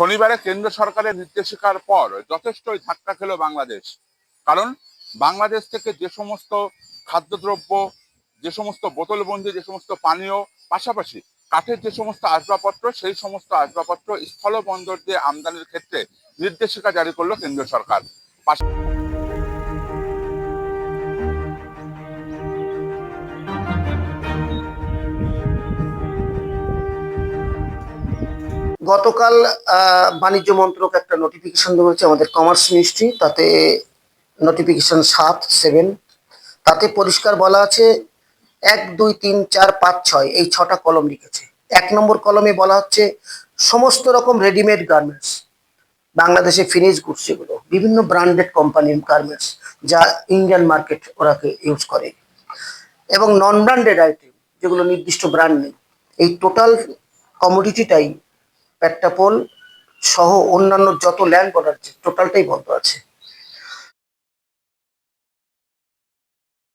শনিবারে কেন্দ্র সরকারের নির্দেশিকার পর যথেষ্টই ধাক্কা খেল বাংলাদেশ। কারণ বাংলাদেশ থেকে যে সমস্ত খাদ্যদ্রব্য, যে সমস্ত বোতলবন্দি, যে সমস্ত পানীয়, পাশাপাশি কাঠের যে সমস্ত আসবাবপত্র, সেই সমস্ত আসবাবপত্র স্থলবন্দর দিয়ে আমদানির ক্ষেত্রে নির্দেশিকা জারি করল কেন্দ্র সরকার। গতকাল বাণিজ্য মন্ত্রক একটা নোটিফিকেশন দিয়েছে আমাদের কমার্স মিনিস্ট্রি তাতে নোটিফিকেশন সাত সেভেন তাতে পরিষ্কার বলা আছে, এক, দুই, তিন, চার, পাঁচ, ছয়, এই ছটা কলম লিখেছে। এক নম্বর কলমে বলা হচ্ছে, সমস্ত রকম রেডিমেড গার্মেন্টস বাংলাদেশে ফিনিশ গুডস যেগুলো বিভিন্ন ব্র্যান্ডেড কোম্পানির গার্মেন্টস যা ইন্ডিয়ান মার্কেট ওরাকে ইউজ করে। এবং নন ব্র্যান্ডেড আইটেম যেগুলো নির্দিষ্ট ব্র্যান্ড নেই, এই টোটাল কমোডিটিটাই পেট্টাপোল সহ অন্যান্য যত ল্যান্ড বর্ডার টোটালটাই বন্ধ আছে।